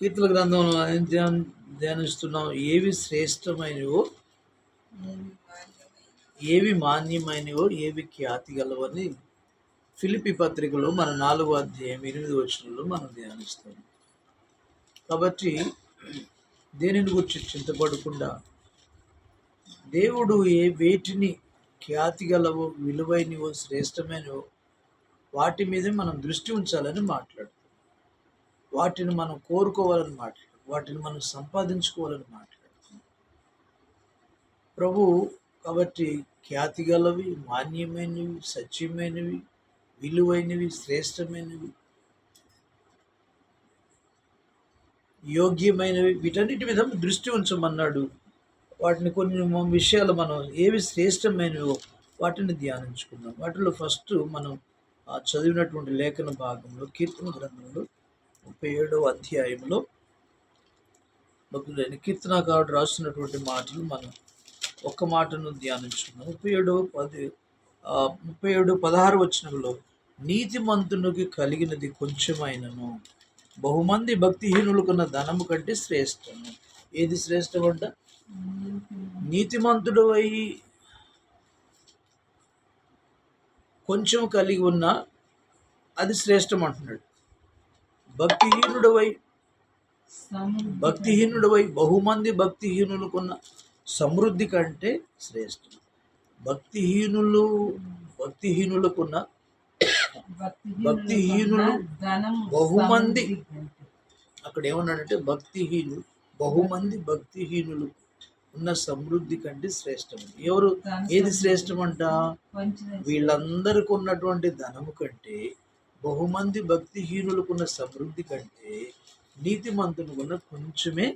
కీర్తన గ్రంథంలో ధ్యాన ధ్యానిస్తున్నాం? ఏవి శ్రేష్టమైనవో ఏవి మాన్యమైనవో ఏవి ఖ్యాతి గలవని ఫిలిపి పత్రికలో మన నాలుగో అధ్యాయం ఎనిమిది వచనంలో మనం ధ్యానిస్తాం. కాబట్టి దేనిని గురించి చింతపడకుండా దేవుడు ఏ వేటిని ఖ్యాతి గలవో విలువైనవో శ్రేష్టమైనవో వాటి మీదే మనం దృష్టి ఉంచాలని మాట్లాడుతాం వాటిని మనం కోరుకోవాలని మాట్లాడు వాటిని మనం సంపాదించుకోవాలని మాట్లాడుతున్నాం ప్రభు కాబట్టి ఖ్యాతి గలవి మాన్యమైనవి సత్యమైనవి విలువైనవి శ్రేష్టమైనవి యోగ్యమైనవి వీటన్నిటి మీద దృష్టి ఉంచమన్నాడు. వాటిని కొన్ని విషయాలు మనం ఏవి శ్రేష్టమైనవో వాటిని ధ్యానించుకుందాం. వాటిలో ఫస్ట్ మనం చదివినటువంటి లేఖన భాగంలో కీర్తన గ్రంథంలో ముప్పై ఏడవ అధ్యాయంలో భక్తుడైన కీర్తనకారుడు రాసినటువంటి మాటలు మనం ఒక్క మాటను ధ్యానించుకున్నాం ముప్పై ఏడు పది ముప్పై ఏడు పదహారు వచనంలో నీతిమంతునికి కలిగినది కొంచెమైనను. బహుమంది భక్తిహీనులకున్న ధనము కంటే శ్రేష్టము. ఏది శ్రేష్టమంట నీతిమంతుడు అయి కొంచెం కలిగి ఉన్న అది శ్రేష్టం అంటున్నాడు. భక్తిహీనుడవై భక్తిహీనుడవై బహుమంది భక్తిహీనులకున్న సమృద్ధి కంటే శ్రేష్టం. భక్తిహీనులు భక్తిహీనులకున్న భక్తిహీనులు బహుమంది. అక్కడ ఏమన్నాడంటే భక్తిహీనులు బహుమంది భక్తిహీనులు ఉన్న సమృద్ధి కంటే శ్రేష్టం. ఎవరు? ఏది శ్రేష్టమంట? వీళ్ళందరికి ఉన్నటువంటి ధనము కంటే బహుమంది భక్తిహీనులకున్న సమృద్ధి కంటే నీతిమంతునికున్న కొంచెమే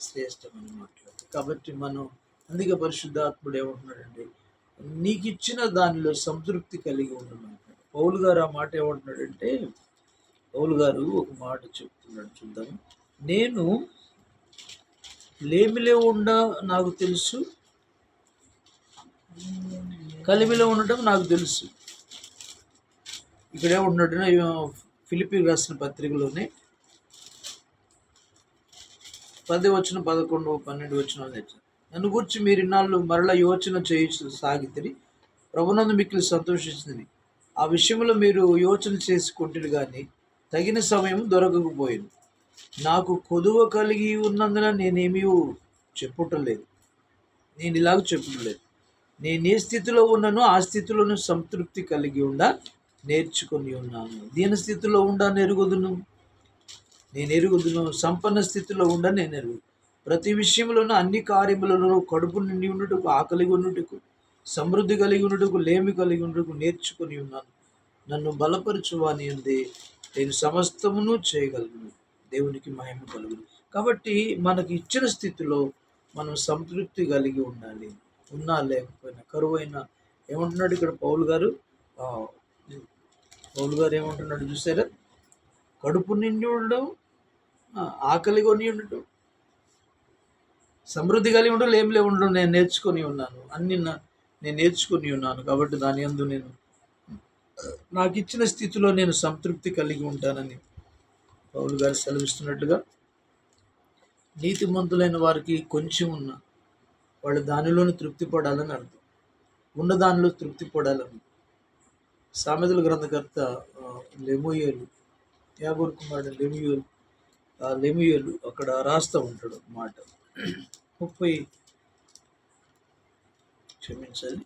శ్రేష్టమని మాట్లాడు కాబట్టి మనం అందుకే పరిశుద్ధాత్ముడు ఏమంటున్నాడంటే నీకు ఇచ్చిన దానిలో సంతృప్తి కలిగి ఉండమంటాడు పౌలు గారు ఆ మాట ఏమంటున్నాడంటే పౌలు గారు ఒక మాట చెప్తున్నాడు చూద్దాం. నేను లేమిలే ఉండ నాకు తెలుసు కలిమిలో ఉండటం నాకు తెలుసు. ఇక్కడే ఉన్నట్టు ఫిలిపి రాసిన పత్రికలోనే పది వచ్చిన పదకొండు పన్నెండు వచ్చిన నన్ను గురించి మీరు ఇన్నాళ్ళు మరలా యోచన చేయి సాగితిరి ప్రభునందు మిక్కిలి సంతోషించింది ఆ విషయంలో మీరు యోచన చేసుకుంటారు కానీ తగిన సమయం దొరకకపోయింది నాకు కొదువ కలిగి ఉన్నందున నేనేమీ చెప్పుటలేదు. నేను ఇలాగ చెప్పుటలేదు. నేను ఏ స్థితిలో ఉన్నానో ఆ స్థితిలోనూ సంతృప్తి కలిగి ఉండ. నేర్చుకొని ఉన్నాను. దీని స్థితిలో ఉండా నెరుగుదును. నేను ఎరుగుదును సంపన్న స్థితిలో ఉండ నేను ఎరుగు ప్రతి విషయంలోనూ అన్ని కార్యములను కడుపు నిండి ఉండుటకు ఆకలి ఉండుటకు సమృద్ధి కలిగి ఉండుటకు లేమి కలిగి ఉండుటకు నేర్చుకొని ఉన్నాను. నన్ను బలపరచువాని ఉంది నేను సమస్తమును చేయగలను. దేవునికి మహిమ కలుగును. కాబట్టి మనకి ఇచ్చిన స్థితిలో మనం సంతృప్తి కలిగి ఉండాలి. ఉన్నా లేకపోయినా కరువైన. ఏమంటున్నాడు ఇక్కడ పౌలు గారు? పౌలు గారు ఏమంటున్నాడు చూసారా? కడుపు నిండి ఉండడం ఆకలి కొని ఉండటం సమృద్ధి కలిగి ఉండడం లేమిలే ఉండడం నేను నేర్చుకొని ఉన్నాను. అన్ని నేను నేర్చుకొని ఉన్నాను కాబట్టి దాని అందు నేను నాకు ఇచ్చిన స్థితిలో నేను సంతృప్తి కలిగి ఉంటానని పౌలు గారు సెలవిస్తున్నట్టుగా నీతిమంతులైన వారికి కొంచెం ఉన్న వాళ్ళు దానిలోనే తృప్తి పడాలని అర్థం. ఉన్న దానిలో తృప్తి పడాలని. సామెతల గ్రంథకర్త ఆ, లెమోయేలు యాగూర్ కుమారుడు లెమియోలు ఆ లెమియోలు అక్కడ రాస్తూ ఉంటాడు మాట. ముప్పై క్షమించాలి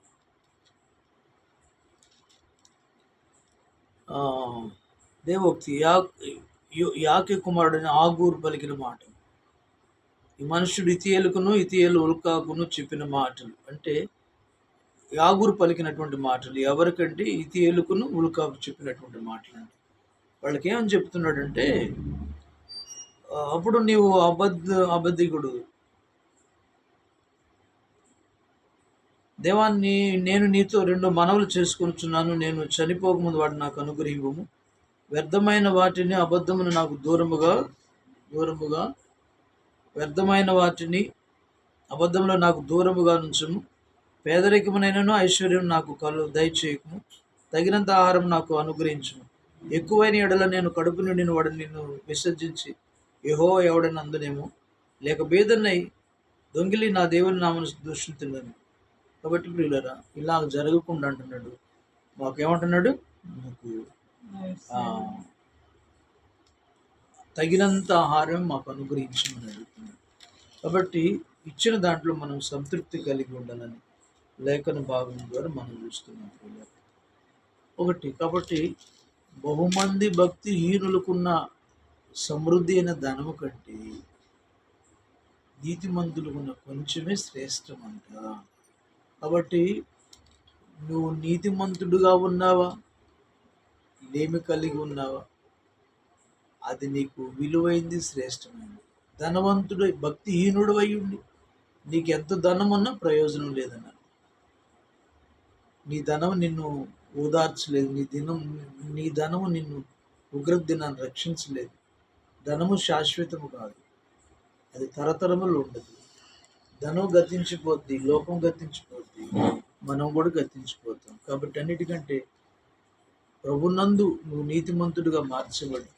ఆ, దేవోక్తి యా యాకి యాకే కుమారుడని ఆగూర్ పలికిన మాట. ఈ మనుషుడు ఇతియేలుకును ఇతియేలు ఉల్కాకును చెప్పిన మాటలు. అంటే యాగురు పలికినటువంటి మాటలు ఎవరికంటే ఇతియేలుకును ఉల్కాకు చెప్పినటువంటి మాటలు. వాళ్ళకి ఏమని చెప్తున్నాడంటే అప్పుడు నీవు అబద్ధ అబద్ధికుడు. దేవాన్ని నేను నీతో రెండు మనవులు చేసుకొనుచున్నాను. నేను చనిపోకముందు వాడు నాకు అనుగ్రహింపము. వ్యర్థమైన వాటిని అబద్ధమును నాకు దూరముగా దూరముగా వ్యర్థమైన వాటిని అబద్ధంలో నాకు దూరముగా నుంచము పేదరికమునైనను ఐశ్వర్యం నాకు కలు దయచేయకును తగినంత ఆహారం నాకు అనుగ్రహించుము. ఎక్కువైన ఎడల నేను కడుపు నిండిన వాడిని నిన్ను విసర్జించి యహో ఎవడని అందునేమో లేక బేదన్నై దొంగిలి నా దేవుని నామను దూషితున్నాను కాబట్టి ప్రియులరా ఇలా జరగకుండా అంటున్నాడు. మాకేమంటున్నాడు? మాకు తగినంత ఆహారం మాకు అనుగ్రహించమని అడుగుతున్నాడు. కాబట్టి ఇచ్చిన దాంట్లో మనం సంతృప్తి కలిగి ఉండాలని లేఖన భాగం ద్వారా మనం చూస్తున్నాం ఒకటి కాబట్టి బహుమంది భక్తి హీనులకున్న సమృద్ధి అయిన ధనము కంటే నీతిమంతులకున్న కొంచెమే శ్రేష్టమంట. కాబట్టి నువ్వు నీతిమంతుడుగా ఉన్నావా? లేమి కలిగి ఉన్నావా? అది నీకు విలువైంది శ్రేష్టమైనది. ధనవంతుడు భక్తిహీనుడు అయి ఉండి నీకు ఎంత ధనం ఉన్నా ప్రయోజనం లేదన్నారు. నీ ధనం నిన్ను ఓదార్చలేదు నీ దినం నీ ధనము నిన్ను ఉగ్రదినాన్ని రక్షించలేదు. ధనము శాశ్వతము కాదు. అది తరతరములు ఉండదు. ధనం గతించిపోద్ది లోకం గతించిపోద్ది మనం కూడా గతించిపోతాం. కాబట్టి అన్నిటికంటే ప్రభునందు నువ్వు నీతిమంతుడిగా మార్చబడి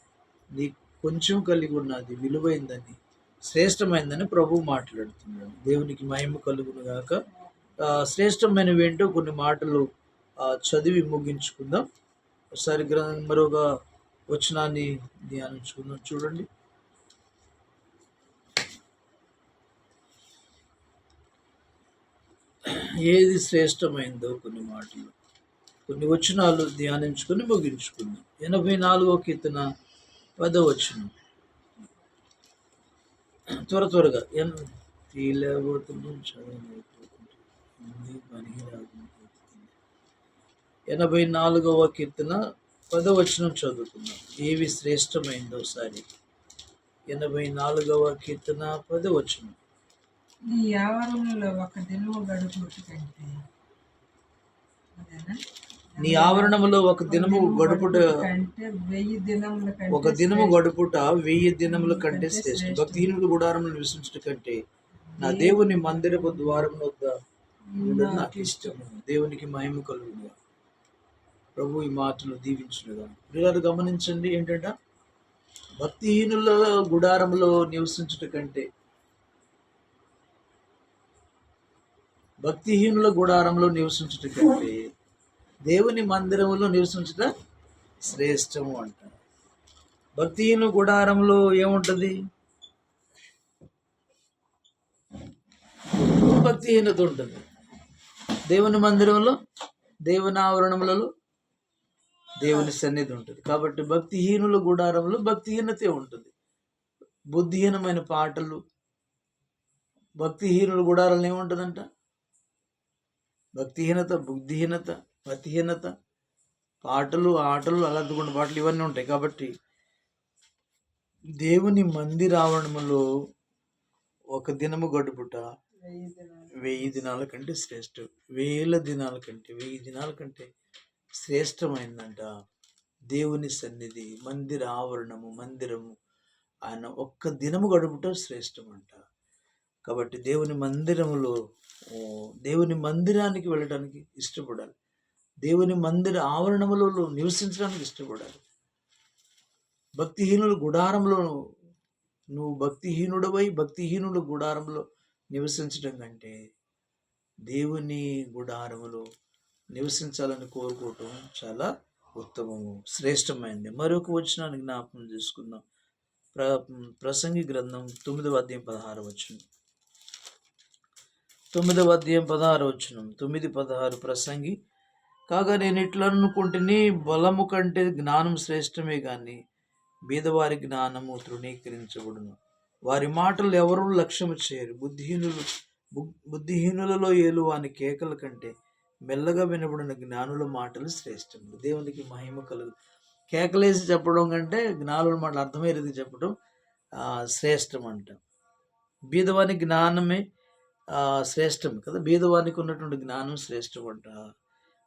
నీ కొంచెం కలిగి ఉన్నది విలువైందని శ్రేష్టమైందని ప్రభు మాట్లాడుతున్నాడు. దేవునికి మహిమ కలుగును గాక. శ్రేష్టమైనవి ఏంటో కొన్ని మాటలు చదివి ముగించుకుందాం. ఒకసారి గ్రంథం మరొక వచనాన్ని ధ్యానించుకుందాం. చూడండి. ఏది శ్రేష్టమైందో కొన్ని మాటలు. కొన్ని వచనాలు ధ్యానించుకొని ముగించుకుందాం. ఎనభై నాలుగో కీర్తన పదవచనం త్వర త్వరగా. ఎన్ తీలేబోతున్నాం చదవలేదు ఎనభై నాలుగవ కీర్తన పదవచనం చదువుకుందాం. ఏవి శ్రేష్టమైందో ఒకసారి. ఎనభై నాలుగవ కీర్తన పదవచనం. నీ ఆవరణలో ఒక దినము గడుపుట కంటే? నీ ఆవరణములో ఒక దినము గడుపుట కంటే వెయ్యి దినముల కంటే ఒక దినము గడుపుట వెయ్యి దినముల కంటే శ్రేష్టం. భక్తిహీనులు గుడారంలో నివసించట కంటే నా దేవుని మందిరపు ద్వారం వద్ద ఉండడం నాకు ఇష్టము. దేవునికి మహిమ కలుగుగా ప్రభు ఈ మాటలు దీవించునుగా ప్రియులారు గమనించండి ఏంటంట? భక్తిహీనుల గుడారంలో నివసించుట కంటే భక్తిహీనుల గుడారంలో నివసించుట కంటే దేవుని మందిరంలో నివసించుట శ్రేష్టము అంటారు భక్తిహీన గుడారంలో ఏముంటది? భక్తిహీనత ఉంటుంది. దేవుని మందిరంలో దేవుని ఆవరణములలో దేవుని సన్నిధి ఉంటుంది. కాబట్టి భక్తిహీనుల గుడారంలో భక్తిహీనతే ఉంటుంది. బుద్ధిహీనమైన పాటలు భక్తిహీనుల గుడారంలో ఏముంటుందంట? భక్తిహీనత బుద్ధిహీనత మతిహీనత పాటలు ఆటలు అలాంటి పాటలు ఇవన్నీ ఉంటాయి. కాబట్టి దేవుని మందిరావరణములో ఒక దినము గడుపుట వెయ్యి దినాల. కంటే శ్రేష్ఠ వేల దినాల కంటే వెయ్యి దినాల కంటే శ్రేష్టమైందంట దేవుని సన్నిధి మందిర ఆవరణము మందిరము. ఆయన ఒక్క దినము గడుపుట శ్రేష్టమంట. కాబట్టి దేవుని మందిరములో దేవుని మందిరానికి వెళ్ళడానికి ఇష్టపడాలి. దేవుని మందిర ఆవరణములో నివసించడానికి ఇష్టపడాలి. భక్తిహీనుల గుడారంలో నువ్వు భక్తిహీనుడవై భక్తిహీనుల గుడారంలో నివసించడం కంటే దేవుని గుడారములో నివసించాలని కోరుకోవటం చాలా ఉత్తమము శ్రేష్టమైంది. మరొక వచనాన్ని జ్ఞాపకం చేసుకుందాం. ప్ర ప్రసంగి గ్రంథం తొమ్మిదవ అధ్యాయం పదహారు వచనం. తొమ్మిదవ అధ్యాయం పదహారు వచనం. తొమ్మిది పదహారు ప్రసంగి కాగా నేను ఇట్లా అనుకుంటుని బలము కంటే జ్ఞానం శ్రేష్టమే కానీ బీదవారి జ్ఞానము తృణీకరించబడును. వారి మాటలు ఎవరూ లక్ష్యము చేయరు. బుద్ధిహీనులు బుద్ధిహీనులలో ఏలు వాని కేకల కంటే మెల్లగా వినబడిన జ్ఞానుల మాటలు శ్రేష్టములు. దేవునికి మహిమ కలుగు కేకలేసి చెప్పడం కంటే జ్ఞానుల మాటలు అర్థమయ్యేది చెప్పడం శ్రేష్టం అంట బీదవాని జ్ఞానమే శ్రేష్టం కదా. బీదవానికి ఉన్నటువంటి జ్ఞానం శ్రేష్టం అంట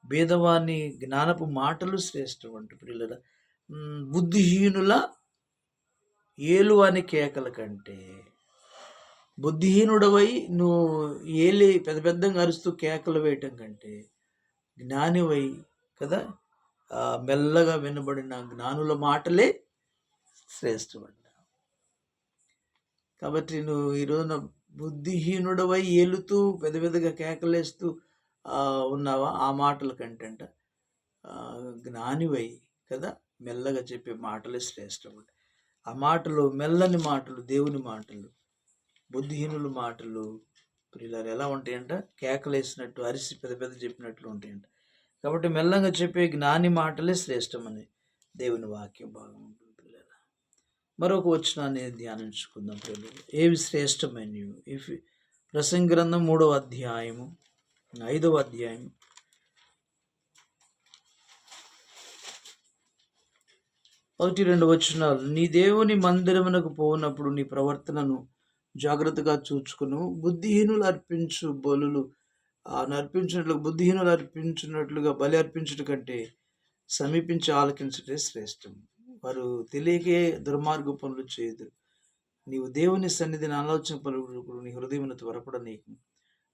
బీదవాని జ్ఞానపు మాటలు శ్రేష్టం అంట పిల్లల బుద్ధిహీనుల ఏలు అని కేకల కంటే బుద్ధిహీనుడవై నువ్వు ఏలి పెద్ద పెద్దగా అరుస్తూ కేకలు వేయటం కంటే జ్ఞానివై కదా? మెల్లగా వినబడిన జ్ఞానుల మాటలే శ్రేష్టమంట. కాబట్టి నువ్వు ఈ రోజున బుద్ధిహీనుడవై ఏలుతూ పెద్ద పెద్దగా కేకలేస్తూ ఉన్నావా? ఆ మాటల కంటే అంట జ్ఞానివై కదా? మెల్లగా చెప్పే మాటలే శ్రేష్టమంట. ఆ మాటలు మెల్లని మాటలు దేవుని మాటలు బుద్ధిహీనుల మాటలు ప్రియులారు ఎలా ఉంటాయంట? కేకలేసినట్టు అరిసి పెద్ద పెద్ద చెప్పినట్లు ఉంటాయంట. కాబట్టి మెల్లంగా చెప్పే జ్ఞాని మాటలే శ్రేష్టమని దేవుని వాక్యం బాగా ఉంటుంది పిల్లల మరొక వచనాన్ని ధ్యానించుకుందాం పిల్లలు ఏవి శ్రేష్టమైనవి? ఇఫ్ ప్రసంగ గ్రంథం మూడవ అధ్యాయము ఐదవ అధ్యాయం ఒకటి రెండు వచనాలు. నీ దేవుని మందిరమునకు పోనప్పుడు నీ ప్రవర్తనను జాగ్రత్తగా చూచుకును. బుద్ధిహీనులు అర్పించు బలులు. ఆ నర్పించినట్లు బుద్ధిహీనులు అర్పించినట్లుగా బలి అర్పించుట కంటే సమీపించి ఆలకించటే శ్రేష్టం. వారు తెలియకే దుర్మార్గ పనులు చేయదు. నీవు దేవుని సన్నిధిని ఆలోచన పలుకుడు నీ హృదయమును త్వరపడ నీకు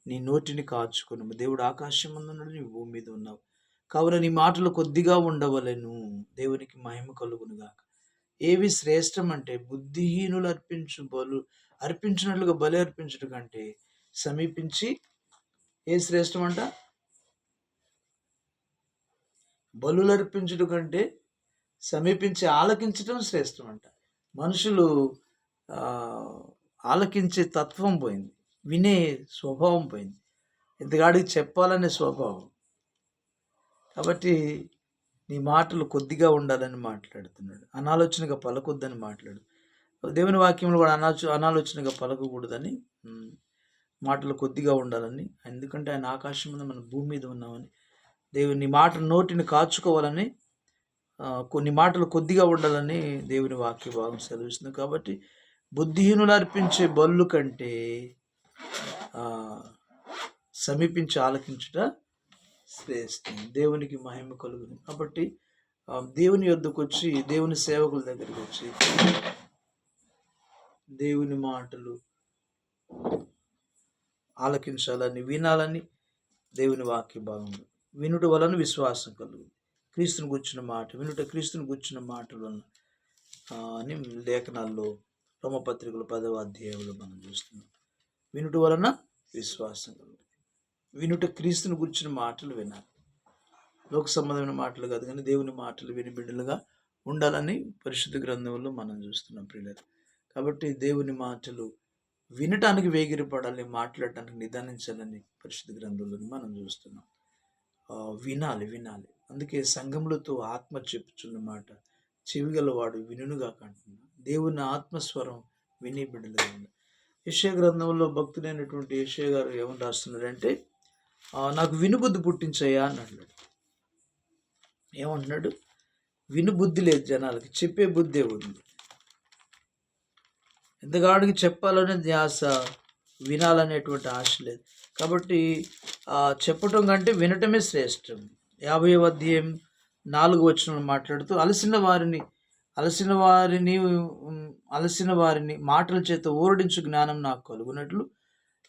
నీ నోటిని కాచుకును. దేవుడు ఆకాశం ముందు నీ భూమి మీద ఉన్నావు. కావున నీ మాటలు కొద్దిగా ఉండవలెను. దేవునికి మహిమ కలుగునుగాక. ఏవి శ్రేష్టం అంటే బుద్ధిహీనులు అర్పించు బలు అర్పించినట్లుగా బలి అర్పించడం కంటే సమీపించి ఏ శ్రేష్టం అంట బలులు అర్పించడం కంటే సమీపించి ఆలకించడం శ్రేష్టం అంట మనుషులు ఆలకించే తత్వం పోయింది. వినే స్వభావం పోయింది. ఇంతగాడికి చెప్పాలనే స్వభావం. కాబట్టి నీ మాటలు కొద్దిగా ఉండాలని మాట్లాడుతున్నాడు. అనాలోచనగా పలకొద్దని మాట్లాడు. దేవుని వాక్యంలో కూడా అనాచ అనాలోచనగా పలకకూడదని మాటలు కొద్దిగా ఉండాలని ఎందుకంటే ఆయన ఆకాశం మీద మనం భూమి మీద ఉన్నామని దేవుని మాట నోటిని కాచుకోవాలని కొన్ని మాటలు కొద్దిగా ఉండాలని దేవుని వాక్య భాగం సెలవిస్తుంది. కాబట్టి బుద్ధిహీనులు అర్పించే బళ్ళు కంటే సమీపించి ఆలకించుట శ్రేష్టం దేవునికి మహిమ కలుగుతుంది కాబట్టి దేవుని యొద్దకు వచ్చి దేవుని సేవకుల దగ్గరికి వచ్చి దేవుని మాటలు ఆలకించాలని వినాలని దేవుని వాక్య భాగం వినుట వలన విశ్వాసం కలుగుతుంది క్రీస్తుని గుర్చిన మాట వినుట క్రీస్తుని గుర్చిన మాటలు వలన అని లేఖనాల్లో రోమపత్రికలు పదవ అధ్యాయంలో మనం చూస్తున్నాం. వినుట వలన విశ్వాసం కలుగుతుంది వినుట క్రీస్తుని గుర్చిన మాటలు వినాలి. లోక సంబంధమైన మాటలు కాదు కానీ దేవుని మాటలు విని బిడ్డలుగా ఉండాలని పరిశుద్ధ గ్రంథంలో మనం చూస్తున్నాం ప్రియులు కాబట్టి దేవుని మాటలు వినటానికి వేగిరపడాలి మాట్లాడటానికి నిదానించాలని పరిశుద్ధ గ్రంథంలో మనం చూస్తున్నాం. వినాలి వినాలి. అందుకే సంఘములతో ఆత్మ చెప్పుచున్న మాట చెవిగలవాడు వినుగా కంటున్నా దేవుని ఆత్మస్వరం విని బిడ్డలుగా ఉంది యెషయా గ్రంథంలో భక్తులైనటువంటి యెషయా గారు ఏమని రాస్తున్నారంటే నాకు వినుబుద్ధి పుట్టించయ్యా అని అన్నాడు. ఏమంటున్నాడు? వినుబుద్ధి లేదు జనాలకి చెప్పే బుద్ధే ఉంది. ఎంతగాడికి చెప్పాలనే ధ్యాస వినాలనేటువంటి ఆశ లేదు. కాబట్టి చెప్పటం కంటే వినటమే శ్రేష్టం. యాభై అధ్యాయం నాలుగు వచ్చిన మాట్లాడుతూ అలసిన వారిని అలసిన వారిని అలసిన వారిని మాటల చేత ఊరడించు జ్ఞానం నాకు కలుగునట్లు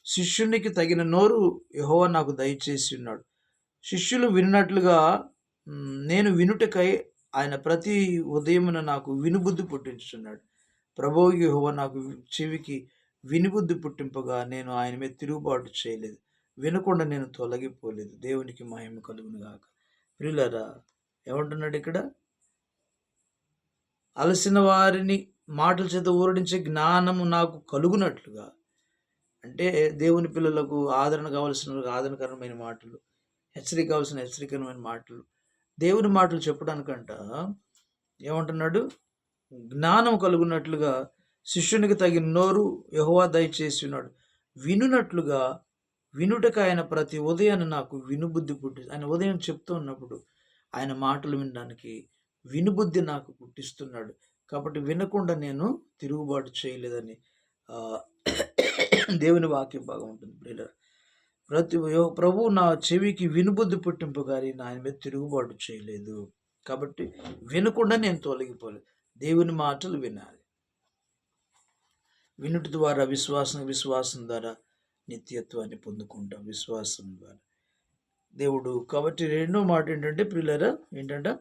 శిష్యునికి తగిన నోరు యెహోవా నాకు దయచేసి ఉన్నాడు శిష్యులు విన్నట్లుగా నేను వినుటకై ఆయన ప్రతి ఉదయమున నాకు వినుబుద్ధి పుట్టించున్నాడు ప్రభో యెహోవా నాకు చెవికి వినుబుద్ధి పుట్టింపగా నేను ఆయన మీద తిరుగుబాటు చేయలేదు. వినకుండా నేను తొలగిపోలేదు. దేవునికి మహిమ కలుగును గాక. ప్రియులరా ఏమంటున్నాడు ఇక్కడ? అలసిన వారిని మాటల చేత ఊరడించే జ్ఞానము నాకు కలుగునట్లుగా అంటే దేవుని పిల్లలకు ఆదరణ కావలసిన ఆదరణకరమైన మాటలు హెచ్చరిక కావాల్సిన హెచ్చరికరమైన మాటలు. దేవుని మాటలు చెప్పడానికంట ఏమంటున్నాడు? జ్ఞానం కలుగునట్లుగా శిష్యునికి తగిన నోరు యహోవా దయచేసి ఉన్నాడు. వినునట్లుగా వినుటకు ఆయన ప్రతి ఉదయాన్ని నాకు వినుబుద్ధి పుట్టి ఆయన ఉదయం చెప్తూ ఉన్నప్పుడు ఆయన మాటలు వినడానికి వినుబుద్ధి నాకు పుట్టిస్తున్నాడు. కాబట్టి వినకుండా నేను తిరుగుబాటు చేయలేదని దేవుని వాక్యం బాగుంటుంది ఉంటుంది ప్రతి ప్రభు నా చెవికి వినుబుద్ధి పుట్టింపు కానీ నా మీద తిరుగుబాటు చేయలేదు. కాబట్టి వినకుండా నేను తొలగిపోలేదు. దేవుని మాటలు వినాలి. వినుటి ద్వారా విశ్వాసం విశ్వాసం ద్వారా నిత్యత్వాన్ని పొందుకుంటాం విశ్వాసం ద్వారా. దేవుడు కాబట్టి రెండో మాట ఏంటంటే ప్రియులరా ఏంటంటే?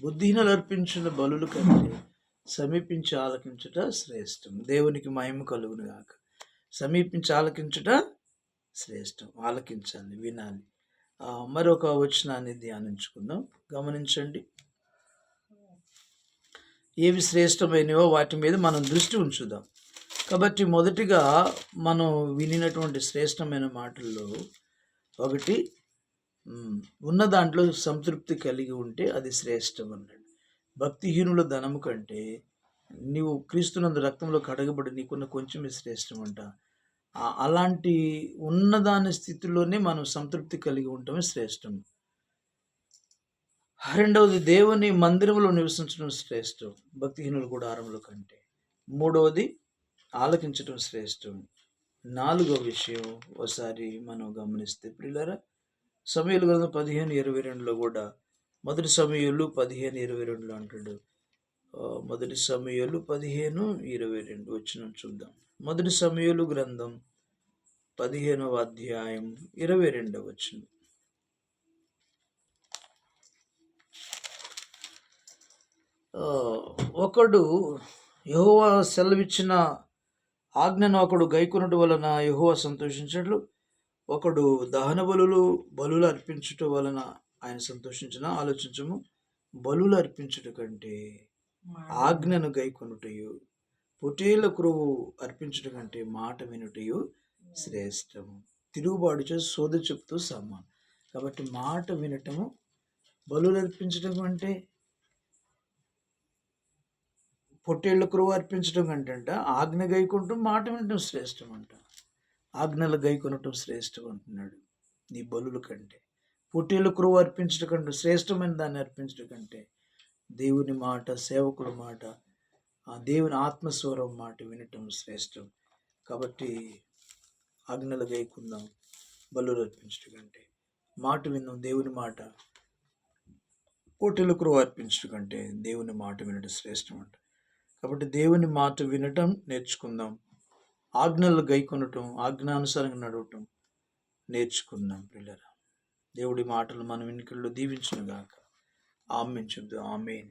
బుద్ధిహీనలు అర్పించిన బలులు కంటే సమీపించి ఆలకించుట శ్రేష్టం. దేవునికి మహిమ కలుగును గాక. సమీపించి ఆలకించుట శ్రేష్టం. ఆలకించాలి వినాలి. మరొక వచనాన్ని ధ్యానించుకుందాం. గమనించండి. ఏవి శ్రేష్టమైనవో వాటి మీద మనం దృష్టి ఉంచుదాం. కాబట్టి మొదటిగా మనం వినినటువంటి శ్రేష్టమైన మాటల్లో ఒకటి ఉన్న దాంట్లో సంతృప్తి కలిగి ఉంటే అది శ్రేష్టం అన్నాడు భక్తిహీనుల ధనము కంటే నీవు క్రీస్తునందు రక్తంలో కడగబడి నీకున్న కొంచెమే శ్రేష్టం అంట అలాంటి ఉన్నదాని స్థితిలోనే మనం సంతృప్తి కలిగి ఉండటమే శ్రేష్టం. రెండవది దేవుని మందిరంలో నివసించడం శ్రేష్టం భక్తిహీనుల గుడారంలో కంటే. మూడవది ఆలకించడం శ్రేష్టం. నాలుగో విషయం ఒకసారి మనం గమనిస్తే పిల్లరా సమయాలు కదా పదిహేను ఇరవై రెండులో కూడా మొదటి సమయాలు పదిహేను ఇరవై రెండులో అంటాడు. మొదటి సమయాలు పదిహేను ఇరవై రెండు. వచ్చిన చూద్దాం. మొదటి సమయాలు గ్రంథం పదిహేనవ అధ్యాయం ఇరవై రెండవ వచ్చిన ఒకడు యెహోవా సెలవిచ్చిన ఆజ్ఞను ఒకడు గైకొనట వలన యెహోవా సంతోషించట్లు ఒకడు దహన బలులు బలులు అర్పించటం వలన ఆయన సంతోషించిన ఆలోచించము. బలులు అర్పించుట కంటే ఆజ్ఞను గైకొనుటయు పొటేల క్రువు అర్పించుట కంటే మాట వినుటయు శ్రేష్టము. తిరుగుబాటు చేసి సోద చెప్తూ సమానం. కాబట్టి మాట వినటము బలులు అర్పించటం అంటే పొట్టేళ్ళ క్రువు అర్పించడం కంటే అంట ఆజ్ఞ గైకుంటూ మాట వినటం శ్రేష్టం అంట ఆజ్ఞలు గైకొనటం శ్రేష్టం అంటున్నాడు నీ బలుల కంటే. పొట్టేళ్ళ క్రువు అర్పించడం కంటే శ్రేష్టమైన దాన్ని అర్పించడం కంటే దేవుని మాట సేవకుల మాట ఆ దేవుని ఆత్మస్వరం మాట వినటం శ్రేష్టం. కాబట్టి ఆజ్ఞలు గైకుందాం బలులు అర్పించడం కంటే. మాట విందాం దేవుని మాట. పొట్టేళ్ళ క్రువు అర్పించడం కంటే దేవుని మాట వినటం శ్రేష్టం అంట కాబట్టి దేవుని మాట వినటం నేర్చుకుందాం. ఆజ్ఞలు గైకొనటం ఆజ్ఞానుసారంగా నడవటం నేర్చుకుందాం పిల్లరా దేవుడి మాటలు మన వెనుకల్లో దీవించును ఆమె ఆమెన్ చెప్దాం ఆమెన్.